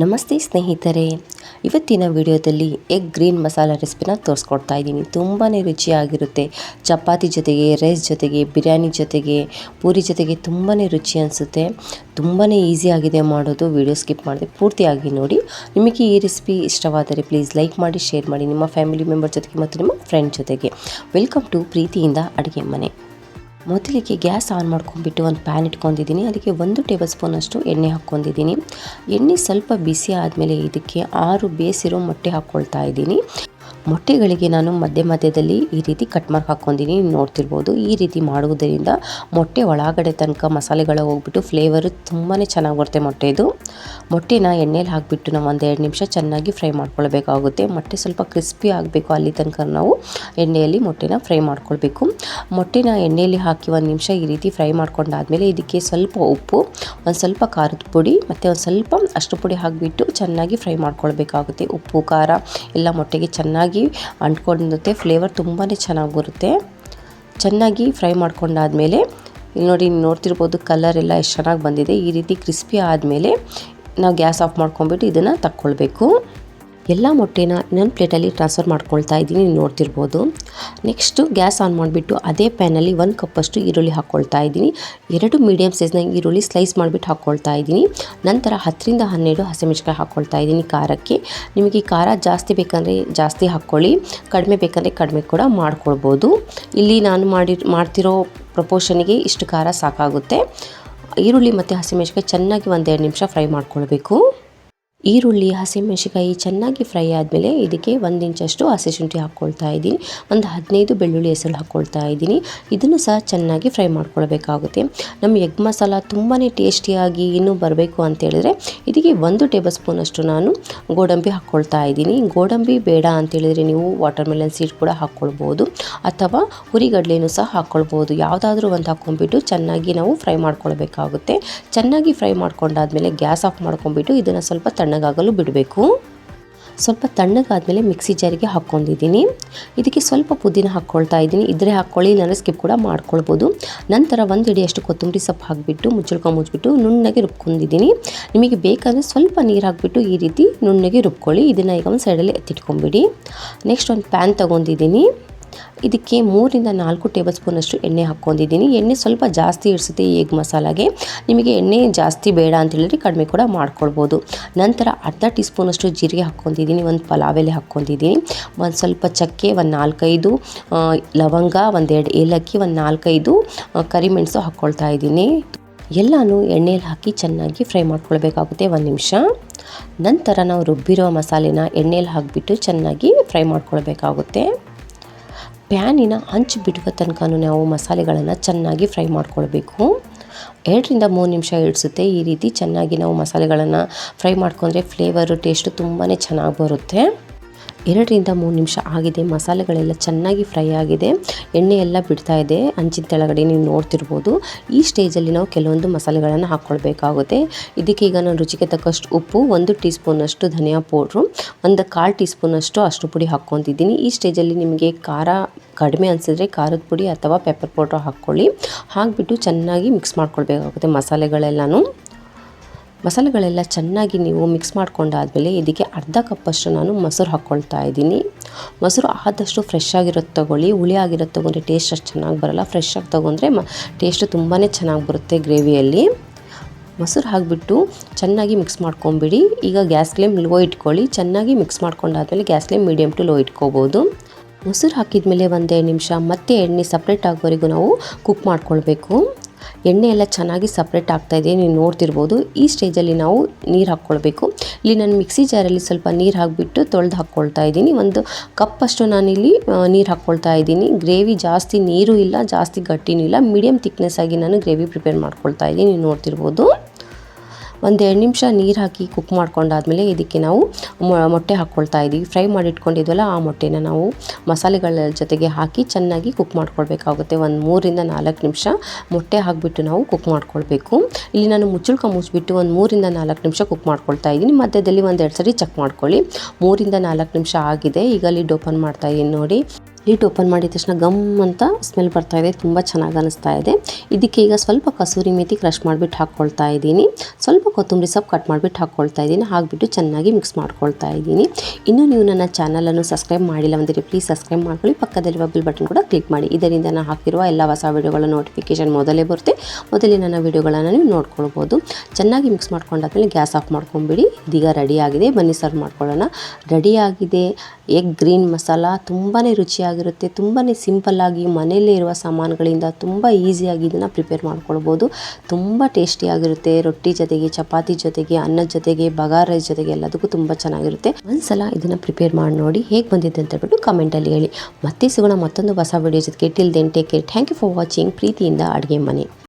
ನಮಸ್ತೆ ಸ್ನೇಹಿತರೆ. ಇವತ್ತಿನ ವಿಡಿಯೋದಲ್ಲಿ ಎಗ್ ಗ್ರೀನ್ ಮಸಾಲ ರೆಸಿಪಿನ ತೋರಿಸ್ಕೊಡ್ತಾ ಇದ್ದೀನಿ. ತುಂಬಾ ರುಚಿಯಾಗಿರುತ್ತೆ. ಚಪಾತಿ ಜೊತೆಗೆ ರೈಸ್ ಜೊತೆಗೆ, ಬಿರಿಯಾನಿ ಜೊತೆಗೆ, ಪೂರಿ ಜೊತೆಗೆ ತುಂಬಾ ರುಚಿ ಅನಿಸುತ್ತೆ. ತುಂಬಾ ಈಸಿಯಾಗಿದೆ ಮಾಡೋದು. ವಿಡಿಯೋ ಸ್ಕಿಪ್ ಮಾಡಿದೆ ಪೂರ್ತಿಯಾಗಿ ನೋಡಿ. ನಿಮಗೆ ಈ ರೆಸಿಪಿ ಇಷ್ಟವಾದರೆ ಪ್ಲೀಸ್ ಲೈಕ್ ಮಾಡಿ ಶೇರ್ ಮಾಡಿ. ನಿಮ್ಮ ಫ್ಯಾಮಿಲಿ ಮೆಂಬರ್ ಜೊತೆಗೆ ಮತ್ತು ನಿಮ್ಮ ಫ್ರೆಂಡ್ ಜೊತೆಗೆ. ವೆಲ್ಕಮ್ ಟು ಪ್ರೀತಿಯಿಂದ ಅಡುಗೆ ಮನೆ. ಮೊದಲಿಗೆ ಗ್ಯಾಸ್ ಆನ್ ಮಾಡ್ಕೊಂಡ್ಬಿಟ್ಟು ಒಂದು ಪ್ಯಾನ್ ಇಟ್ಕೊಂಡಿದ್ದೀನಿ. ಅದಕ್ಕೆ ಒಂದು ಟೇಬಲ್ ಸ್ಪೂನಷ್ಟು ಎಣ್ಣೆ ಹಾಕ್ಕೊಂಡಿದ್ದೀನಿ. ಎಣ್ಣೆ ಸ್ವಲ್ಪ ಬಿಸಿ ಆದಮೇಲೆ ಇದಕ್ಕೆ ಆರು ಬೇಸಿರೋ ಮೊಟ್ಟೆ ಹಾಕ್ಕೊಳ್ತಾ ಇದ್ದೀನಿ. ಮೊಟ್ಟೆಗಳಿಗೆ ನಾನು ಮಧ್ಯ ಮಧ್ಯದಲ್ಲಿ ಈ ರೀತಿ ಕಟ್ ಮಾರ್ಕ್ ಹಾಕ್ಕೊಂಡಿನಿ ನೋಡ್ತಿರ್ಬೋದು, ಈ ರೀತಿ ಮಾಡುವುದರಿಂದ ಮೊಟ್ಟೆ ಒಳಗಡೆ ತನಕ ಮಸಾಲೆಗಳು ಹೋಗ್ಬಿಟ್ಟು ಫ್ಲೇವರು ತುಂಬಾ ಚೆನ್ನಾಗಿ ಬರುತ್ತೆ ಮೊಟ್ಟೆದು ಮೊಟ್ಟೆನ ಎಣ್ಣೆಲಿ ಹಾಕಿಬಿಟ್ಟು ನಾವು ಒಂದು ಎರಡು ನಿಮಿಷ ಚೆನ್ನಾಗಿ ಫ್ರೈ ಮಾಡ್ಕೊಳ್ಬೇಕಾಗುತ್ತೆ. ಮೊಟ್ಟೆ ಸ್ವಲ್ಪ ಕ್ರಿಸ್ಪಿ ಆಗಬೇಕು, ಅಲ್ಲಿ ತನಕ ನಾವು ಎಣ್ಣೆಯಲ್ಲಿ ಮೊಟ್ಟೆನ ಫ್ರೈ ಮಾಡ್ಕೊಳ್ಬೇಕು. ಮೊಟ್ಟೆನ ಎಣ್ಣೆಯಲ್ಲಿ ಹಾಕಿ ಒಂದು ನಿಮಿಷ ಈ ರೀತಿ ಫ್ರೈ ಮಾಡ್ಕೊಂಡಾದ್ಮೇಲೆ ಇದಕ್ಕೆ ಸ್ವಲ್ಪ ಉಪ್ಪು, ಒಂದು ಸ್ವಲ್ಪ ಖಾರದ ಪುಡಿ, ಮತ್ತು ಒಂದು ಸ್ವಲ್ಪ ಅಷ್ಟು ಪುಡಿ ಹಾಕಿಬಿಟ್ಟು ಚೆನ್ನಾಗಿ ಫ್ರೈ ಮಾಡ್ಕೊಳ್ಬೇಕಾಗುತ್ತೆ. ಉಪ್ಪು, ಖಾರ ಎಲ್ಲ ಮೊಟ್ಟೆಗೆ ಚೆನ್ನಾಗಿ ಅಂಟ್ಕೊಂಡಿರುತ್ತೆ. ಫ್ಲೇವರ್ ತುಂಬಾ ಚೆನ್ನಾಗಿ ಬರುತ್ತೆ. ಚೆನ್ನಾಗಿ ಫ್ರೈ ಮಾಡ್ಕೊಂಡಾದಮೇಲೆ, ಇಲ್ಲಿ ನೋಡಿ ನೋಡ್ತಿರ್ಬೋದು ಕಲರ್ ಎಲ್ಲ ಎಷ್ಟು ಚೆನ್ನಾಗಿ ಬಂದಿದೆ. ಈ ರೀತಿ ಕ್ರಿಸ್ಪಿ ಆದಮೇಲೆ, ನಾವು ಗ್ಯಾಸ್ ಆಫ್ ಮಾಡ್ಕೊಂಬಿಟ್ಟು ಇದನ್ನು ತಕ್ಕೊಳ್ಬೇಕು. ಎಲ್ಲ ಮೊಟ್ಟೆನ ಇನ್ನೊಂದು ಪ್ಲೇಟಲ್ಲಿ ಟ್ರಾನ್ಸ್ಫರ್ ಮಾಡ್ಕೊಳ್ತಾ ಇದ್ದೀನಿ ನೋಡ್ತಿರ್ಬೋದು. ನೆಕ್ಸ್ಟು ಗ್ಯಾಸ್ ಆನ್ ಮಾಡಿಬಿಟ್ಟು ಅದೇ ಪ್ಯಾನಲ್ಲಿ ಒಂದು ಕಪ್ಪಷ್ಟು ಈರುಳ್ಳಿ ಹಾಕ್ಕೊಳ್ತಾ ಇದ್ದೀನಿ. ಎರಡು ಮೀಡಿಯಮ್ ಸೈಜ್ನ ಈರುಳ್ಳಿ ಸ್ಲೈಸ್ ಮಾಡಿಬಿಟ್ಟು ಹಾಕ್ಕೊಳ್ತಾ ಇದ್ದೀನಿ. ನಂತರ ಹತ್ತರಿಂದ ಹನ್ನೆರಡು ಹಸಿಮೆಣ್ಸಿಕಾಯಿ ಹಾಕ್ಕೊಳ್ತಾ ಇದ್ದೀನಿ ಖಾರಕ್ಕೆ. ನಿಮಗೆ ಖಾರ ಜಾಸ್ತಿ ಬೇಕಂದರೆ ಜಾಸ್ತಿ ಹಾಕ್ಕೊಳ್ಳಿ, ಕಡಿಮೆ ಬೇಕಂದರೆ ಕಡಿಮೆ ಕೂಡ ಮಾಡ್ಕೊಳ್ಬೋದು. ಇಲ್ಲಿ ನಾನು ಮಾಡಿ, ಮಾಡ್ತಿರೋ ಪ್ರಪೋರ್ಷನಿಗೆ ಇಷ್ಟು ಖಾರ ಸಾಕಾಗುತ್ತೆ. ಈರುಳ್ಳಿ ಮತ್ತು ಹಸಿಮೆಣಸಿಕಾಯಿ ಚೆನ್ನಾಗಿ ಒಂದೆರಡು ನಿಮಿಷ ಫ್ರೈ ಮಾಡ್ಕೊಳ್ಬೇಕು. ಈರುಳ್ಳಿ ಹಸಿಮೆಣಸಿಕಾಯಿ ಚೆನ್ನಾಗಿ ಫ್ರೈ ಆದಮೇಲೆ ಇದಕ್ಕೆ ಒಂದು ಇಂಚಷ್ಟು ಹಸಿ ಶುಂಠಿ ಹಾಕ್ಕೊಳ್ತಾ ಇದ್ದೀನಿ. ಒಂದು ಹದಿನೈದು ಬೆಳ್ಳುಳ್ಳಿ ಹೆಸರು ಹಾಕ್ಕೊಳ್ತಾ ಇದ್ದೀನಿ. ಇದನ್ನು ಸಹ ಚೆನ್ನಾಗಿ ಫ್ರೈ ಮಾಡ್ಕೊಳ್ಬೇಕಾಗುತ್ತೆ. ನಮ್ಮ ಎಗ್ ಮಸಾಲ ತುಂಬಾ ಟೇಸ್ಟಿಯಾಗಿ ಇನ್ನೂ ಬರಬೇಕು ಅಂತೇಳಿದ್ರೆ ಇದಕ್ಕೆ ಒಂದು ಟೇಬಲ್ ಸ್ಪೂನಷ್ಟು ನಾನು ಗೋಡಂಬಿ ಹಾಕ್ಕೊಳ್ತಾ ಇದ್ದೀನಿ. ಗೋಡಂಬಿ ಬೇಡ ಅಂತೇಳಿದರೆ ನೀವು ವಾಟರ್ ಮೆಲನ್ ಸೀಡ್ ಕೂಡ ಹಾಕ್ಕೊಳ್ಬೋದು. ಅಥವಾ ಹುರಿಗಡಲೆನೂ ಸಹ ಹಾಕ್ಕೊಳ್ಬೋದು. ಯಾವುದಾದ್ರೂ ಒಂದು ಹಾಕ್ಕೊಂಡ್ಬಿಟ್ಟು ಚೆನ್ನಾಗಿ ನಾವು ಫ್ರೈ ಮಾಡ್ಕೊಳ್ಬೇಕಾಗುತ್ತೆ. ಚೆನ್ನಾಗಿ ಫ್ರೈ ಮಾಡ್ಕೊಂಡಾದ್ಮೇಲೆ ಗ್ಯಾಸ್ ಆಫ್ ಮಾಡ್ಕೊಂಡ್ಬಿಟ್ಟು ಇದನ್ನು ಸ್ವಲ್ಪ ತಣ್ಣಗಾಗಲು ಬಿಡಬೇಕು. ಸ್ವಲ್ಪ ತಣ್ಣಗಾದಮೇಲೆ ಮಿಕ್ಸಿ ಜಾರಿಗೆ ಹಾಕ್ಕೊಂಡಿದ್ದೀನಿ. ಇದಕ್ಕೆ ಸ್ವಲ್ಪ ಪುದೀನ ಹಾಕ್ಕೊಳ್ತಾ ಇದ್ದೀನಿ. ಇದ್ರೆ ಹಾಕ್ಕೊಳ್ಳಿ, ಇಲ್ಲಾಂದರೆ ಸ್ಕಿಪ್ ಕೂಡ ಮಾಡ್ಕೊಳ್ಬೋದು. ನಂತರ ಒಂದು ಹಿಡಿಯಷ್ಟು ಕೊತ್ತಂಬರಿ ಸೊಪ್ಪು ಹಾಕಿಬಿಟ್ಟು ಮುಚ್ಚಳ್ಕೊಂಡು ಮುಚ್ಚಿಬಿಟ್ಟು ನುಣ್ಣಗೆ ರುಬ್ಕೊಂಡಿದ್ದೀನಿ. ನಿಮಗೆ ಬೇಕಾದರೆ ಸ್ವಲ್ಪ ನೀರು ಹಾಕಿಬಿಟ್ಟು ಈ ರೀತಿ ನುಣ್ಣಗೆ ರುಬ್ಕೊಳ್ಳಿ. ಇದನ್ನು ಈಗ ಒಂದು ಸೈಡಲ್ಲಿ ಎತ್ತಿಟ್ಕೊಂಬಿಡಿ. ನೆಕ್ಸ್ಟ್ ಒಂದು ಪ್ಯಾನ್ ತೊಗೊಂಡಿದ್ದೀನಿ. ಇದಕ್ಕೆ ಮೂರಿಂದ ನಾಲ್ಕು ಟೇಬಲ್ ಸ್ಪೂನಷ್ಟು ಎಣ್ಣೆ ಹಾಕ್ಕೊಂಡಿದ್ದೀನಿ. ಎಣ್ಣೆ ಸ್ವಲ್ಪ ಜಾಸ್ತಿ ಇಡಿಸುತ್ತೆ ಎಗ್ ಮಸಾಲಾಗೆ. ನಿಮಗೆ ಎಣ್ಣೆ ಜಾಸ್ತಿ ಬೇಡ ಅಂತ ಹೇಳಿದ್ರೆ ಕಡಿಮೆ ಕೂಡ ಮಾಡ್ಕೊಳ್ಬೋದು. ನಂತರ ಅರ್ಧ ಟೀ ಸ್ಪೂನಷ್ಟು ಜೀರಿಗೆ ಹಾಕ್ಕೊಂಡಿದ್ದೀನಿ. ಒಂದು ಪಲಾವ್ ಎಲೆ ಹಾಕ್ಕೊಂಡಿದ್ದೀನಿ. ಒಂದು ಸ್ವಲ್ಪ ಚಕ್ಕೆ, ಒಂದು ನಾಲ್ಕೈದು ಲವಂಗ ಒಂದೆರಡು ಏಲಕ್ಕಿ, ಒಂದು ನಾಲ್ಕೈದು ಕರಿಮೆಣಸು ಹಾಕ್ಕೊಳ್ತಾ ಇದ್ದೀನಿ. ಎಲ್ಲನೂ ಎಣ್ಣೆಯಲ್ಲಿ ಹಾಕಿ ಚೆನ್ನಾಗಿ ಫ್ರೈ ಮಾಡ್ಕೊಳ್ಬೇಕಾಗುತ್ತೆ ಒಂದು ನಿಮಿಷ. ನಂತರ ನಾವು ರುಬ್ಬಿರೋ ಮಸಾಲೆನ ಎಣ್ಣೆಯಲ್ಲಿ ಹಾಕಿಬಿಟ್ಟು ಚೆನ್ನಾಗಿ ಫ್ರೈ ಮಾಡ್ಕೊಳ್ಬೇಕಾಗುತ್ತೆ. ಪ್ಯಾನಿನ ಹಂಚು ಬಿಡುವ ತನಕ ನಾವು ಮಸಾಲೆಗಳನ್ನು ಚೆನ್ನಾಗಿ ಫ್ರೈ ಮಾಡ್ಕೊಳ್ಬೇಕು. ಎರಡರಿಂದ ಮೂರು ನಿಮಿಷ ಇಡಿಸುತ್ತೆ ಈ ರೀತಿ ಚೆನ್ನಾಗಿ ನಾವು ಮಸಾಲೆಗಳನ್ನು ಫ್ರೈ ಮಾಡ್ಕೊಂಡ್ರೆ ಫ್ಲೇವರು ಟೇಸ್ಟು ತುಂಬಾ ಚೆನ್ನಾಗಿ ಬರುತ್ತೆ. ಎರಡರಿಂದ ಮೂರು ನಿಮಿಷ ಆಗಿದೆ. ಮಸಾಲೆಗಳೆಲ್ಲ ಚೆನ್ನಾಗಿ ಫ್ರೈ ಆಗಿದೆ. ಎಣ್ಣೆ ಎಲ್ಲ ಬಿಡ್ತಾ ಇದೆ. ಅಂಚಿನ ಕೆಳಗಡೆ ನೀವು ನೋಡ್ತಿರ್ಬೋದು. ಈ ಸ್ಟೇಜಲ್ಲಿ ನಾವು ಕೆಲವೊಂದು ಮಸಾಲೆಗಳನ್ನು ಹಾಕ್ಕೊಳ್ಬೇಕಾಗುತ್ತೆ. ಇದಕ್ಕೆ ಈಗ ನಾನು ರುಚಿಗೆ ತಕ್ಕಷ್ಟು ಉಪ್ಪು, ಒಂದು ಟೀ ಸ್ಪೂನಷ್ಟು ಧನಿಯಾ ಪೌಡ್ರು, ಒಂದು ಕಾಲು ಟೀ ಸ್ಪೂನಷ್ಟು ಅಷ್ಟು ಪುಡಿ ಹಾಕ್ಕೊತಿದ್ದೀನಿ ಈ ಸ್ಟೇಜಲ್ಲಿ ನಿಮಗೆ ಖಾರ ಕಡಿಮೆ ಅನಿಸಿದ್ರೆ ಖಾರದ ಪುಡಿ ಅಥವಾ ಪೆಪ್ಪರ್ ಪೌಡ್ರ್ ಹಾಕ್ಕೊಳ್ಳಿ. ಹಾಕಿಬಿಟ್ಟು ಚೆನ್ನಾಗಿ ಮಿಕ್ಸ್ ಮಾಡ್ಕೊಳ್ಬೇಕಾಗುತ್ತೆ ಮಸಾಲೆಗಳೆಲ್ಲನೂ. ಮಸಾಲೆಗಳೆಲ್ಲ ಚೆನ್ನಾಗಿ ನೀವು ಮಿಕ್ಸ್ ಮಾಡ್ಕೊಂಡಾದಮೇಲೆ ಇದಕ್ಕೆ ಅರ್ಧ ಕಪ್ಪಷ್ಟು ನಾನು ಮೊಸರು ಹಾಕ್ಕೊಳ್ತಾ ಇದ್ದೀನಿ. ಮೊಸರು ಆದಷ್ಟು ಫ್ರೆಶ್ ಆಗಿರೋದು ತೊಗೊಳ್ಳಿ. ಹುಳಿ ಆಗಿರೋದು ತೊಗೊಂಡ್ರೆ ಟೇಸ್ಟ್ ಅಷ್ಟು ಚೆನ್ನಾಗಿ ಬರೋಲ್ಲ. ಫ್ರೆಶ್ ಆಗಿ ತೊಗೊಂಡ್ರೆ ಮ ಟೇಸ್ಟು ತುಂಬಾ ಚೆನ್ನಾಗಿ ಬರುತ್ತೆ ಗ್ರೇವಿಯಲ್ಲಿ ಮೊಸರು ಹಾಕಿಬಿಟ್ಟು ಚೆನ್ನಾಗಿ ಮಿಕ್ಸ್ ಮಾಡ್ಕೊಂಬಿಡಿ. ಈಗ ಗ್ಯಾಸ್ ಫ್ಲೇಮ್ ಲೋ ಇಟ್ಕೊಳ್ಳಿ. ಚೆನ್ನಾಗಿ mix ಮಾಡ್ಕೊಂಡಾದ್ಮೇಲೆ gas flame medium to low ಇಟ್ಕೋಬೋದು. ಮೊಸರು ಹಾಕಿದ ಮೇಲೆ ಒಂದೆರಡು ನಿಮಿಷ, ಮತ್ತೆ ಎಣ್ಣೆ ಸಪ್ರೇಟ್ ಆಗೋವರೆಗೂ ನಾವು ಕುಕ್ ಮಾಡ್ಕೊಳ್ಬೇಕು. ಎಣ್ಣೆ ಎಲ್ಲ ಚೆನ್ನಾಗಿ ಸಪ್ರೇಟ್ ಇದೆ, ನೀವು ನೋಡ್ತಿರ್ಬೋದು. ಈ ಸ್ಟೇಜಲ್ಲಿ ನಾವು ನೀರು ಹಾಕ್ಕೊಳ್ಬೇಕು. ಇಲ್ಲಿ ನಾನು ಮಿಕ್ಸಿ ಜಾರಲ್ಲಿ ಸ್ವಲ್ಪ ನೀರು ಹಾಕಿಬಿಟ್ಟು ತೊಳೆದು ಹಾಕ್ಕೊಳ್ತಾ ಇದ್ದೀನಿ. ಒಂದು ಕಪ್ಪಷ್ಟು ನಾನಿಲ್ಲಿ ನೀರು ಹಾಕ್ಕೊಳ್ತಾ ಇದ್ದೀನಿ. ಗ್ರೇವಿ ಜಾಸ್ತಿ ನೀರು ಇಲ್ಲ, ಜಾಸ್ತಿ ಗಟ್ಟಿನೂ ಇಲ್ಲ. ಮೀಡಿಯಮ್ ತಿಕ್ನೆಸ್ ಆಗಿ ನಾನು ಗ್ರೇವಿ ಪ್ರಿಪೇರ್ ಮಾಡ್ಕೊಳ್ತಾ ಇದ್ದೀನಿ, ನೀವು ನೋಡ್ತಿರ್ಬೋದು. ಒಂದು ಎರಡು ನಿಮಿಷ ನೀರು ಹಾಕಿ ಕುಕ್ ಮಾಡ್ಕೊಂಡಾದ್ಮೇಲೆ ಇದಕ್ಕೆ ನಾವು ಮೊಟ್ಟೆ ಹಾಕ್ಕೊಳ್ತಾ ಇದ್ದೀವಿ ಫ್ರೈ ಮಾಡಿ ಇಟ್ಕೊಂಡಿದ್ವಲ್ಲ ಆ ಮೊಟ್ಟೆನ ನಾವು ಮಸಾಲೆಗಳ ಜೊತೆಗೆ ಹಾಕಿ ಚೆನ್ನಾಗಿ ಕುಕ್ ಮಾಡ್ಕೊಳ್ಬೇಕಾಗುತ್ತೆ. ಒಂದು ಮೂರಿಂದ ನಾಲ್ಕು ನಿಮಿಷ ಮೊಟ್ಟೆ ಹಾಕಿಬಿಟ್ಟು ನಾವು ಕುಕ್ ಮಾಡ್ಕೊಳ್ಬೇಕು. ಇಲ್ಲಿ ನಾನು ಮುಚ್ಚುಳ್ಕ ಮುಚ್ಚಿಬಿಟ್ಟು ಒಂದು ಮೂರಿಂದ ನಾಲ್ಕು ನಿಮಿಷ ಕುಕ್ ಮಾಡ್ಕೊಳ್ತಾ ಇದ್ದೀನಿ ಮಧ್ಯದಲ್ಲಿ ಒಂದು ಎರಡು ಸರಿ ಚೆಕ್ ಮಾಡ್ಕೊಳ್ಳಿ. ಮೂರಿಂದ ನಾಲ್ಕು ನಿಮಿಷ ಆಗಿದೆ. ಈಗ ಲಿಡ್ ಓಪನ್ ಮಾಡ್ತಾ ಇದ್ದೀನಿ ನೋಡಿ. ಲೀಟ್ ಓಪನ್ ಮಾಡಿದ ತಕ್ಷಣ ಗಮ್ ಅಂತ ಸ್ಮೆಲ್ ಬರ್ತಾ ಇದೆ, ತುಂಬ ಚೆನ್ನಾಗಿ ಅನಿಸ್ತಾ ಇದೆ. ಇದಕ್ಕೆ ಈಗ ಸ್ವಲ್ಪ ಕಸೂರಿ ಮೇಥಿ ಕ್ರಷ್ ಮಾಡಿಬಿಟ್ಟು ಹಾಕ್ಕೊಳ್ತಾ ಇದ್ದೀನಿ. ಸ್ವಲ್ಪ ಕೊತ್ತಂಬರಿ ಸೊಪ್ಪು ಕಟ್ ಮಾಡಿಬಿಟ್ಟು ಹಾಕ್ಕೊಳ್ತಾ ಇದ್ದೀನಿ. ಹಾಕ್ಬಿಟ್ಟು ಚೆನ್ನಾಗಿ ಮಿಕ್ಸ್ ಮಾಡ್ಕೊಳ್ತಾ ಇದ್ದೀನಿ. ಇನ್ನು ನೀವು ನನ್ನ ಚಾನಲನ್ನು ಸಬ್ಸ್ಕ್ರೈಬ್ ಮಾಡಿಲ್ಲ ಅಂದರೆ ಪ್ಲೀಸ್ ಸಬ್ಸ್ಕ್ರೈಬ್ ಮಾಡ್ಕೊಳ್ಳಿ. ಪಕ್ಕದಲ್ಲಿರುವ ಬಿಲ್ ಬಟನ್ ಕೂಡ ಕ್ಲಿಕ್ ಮಾಡಿ. ಇದರಿಂದ ನಾನು ಹಾಕಿರುವ ಎಲ್ಲ ಹೊಸ ವೀಡಿಯೋಗಳ ನೋಟಿಫಿಕೇಶನ್ ಮೊದಲೇ ಬರುತ್ತೆ. ಮೊದಲೇ ನನ್ನ ವಿಡಿಯೋಗಳನ್ನು ನೀವು ನೋಡ್ಕೊಳ್ಬೋದು. ಚೆನ್ನಾಗಿ ಮಿಕ್ಸ್ ಮಾಡ್ಕೊಂಡಾದ್ಮೇಲೆ ಗ್ಯಾಸ್ ಆಫ್ ಮಾಡ್ಕೊಂಬಿಡಿ. ಇದೀಗ ರೆಡಿ ಆಗಿದೆ. ಬನ್ನಿ ಸರ್ವ್ ಮಾಡ್ಕೊಳ್ಳೋಣ. ರೆಡಿಯಾಗಿದೆ ಎಗ್ ಗ್ರೀನ್ ಮಸಾಲ ತುಂಬಾ ರುಚಿಯಾಗಿರುತ್ತೆ ತುಂಬಾ ಸಿಂಪಲ್ಲಾಗಿ ಮನೆಯಲ್ಲೇ ಇರುವ ಸಾಮಾನುಗಳಿಂದ ತುಂಬ ಈಸಿಯಾಗಿ ಇದನ್ನು ಪ್ರಿಪೇರ್ ಮಾಡ್ಕೊಳ್ಬೋದು. ತುಂಬ ಟೇಸ್ಟಿಯಾಗಿರುತ್ತೆ ರೊಟ್ಟಿ ಜೊತೆಗೆ, ಚಪಾತಿ ಜೊತೆಗೆ ಅನ್ನದ ಜೊತೆಗೆ, ಬಗಾರ ರೈಸ್ ಜೊತೆಗೆ ಎಲ್ಲದಕ್ಕೂ ತುಂಬ ಚೆನ್ನಾಗಿರುತ್ತೆ. ಒಂದ್ಸಲ ಇದನ್ನು ಪ್ರಿಪೇರ್ ಮಾಡಿ ನೋಡಿ ಹೇಗೆ ಬಂದಿದೆ ಅಂತ ಹೇಳ್ಬಿಟ್ಟು ಕಮೆಂಟಲ್ಲಿ ಹೇಳಿ. ಮತ್ತೆ ಸಿಗೋಣ ಮತ್ತೊಂದು ಹೊಸ ವಿಡಿಯೋ ಜೊತೆಗೆ. Till then take care thank you for watching ಪ್ರೀತಿಯಿಂದ ಅಡುಗೆ ಮನೆ.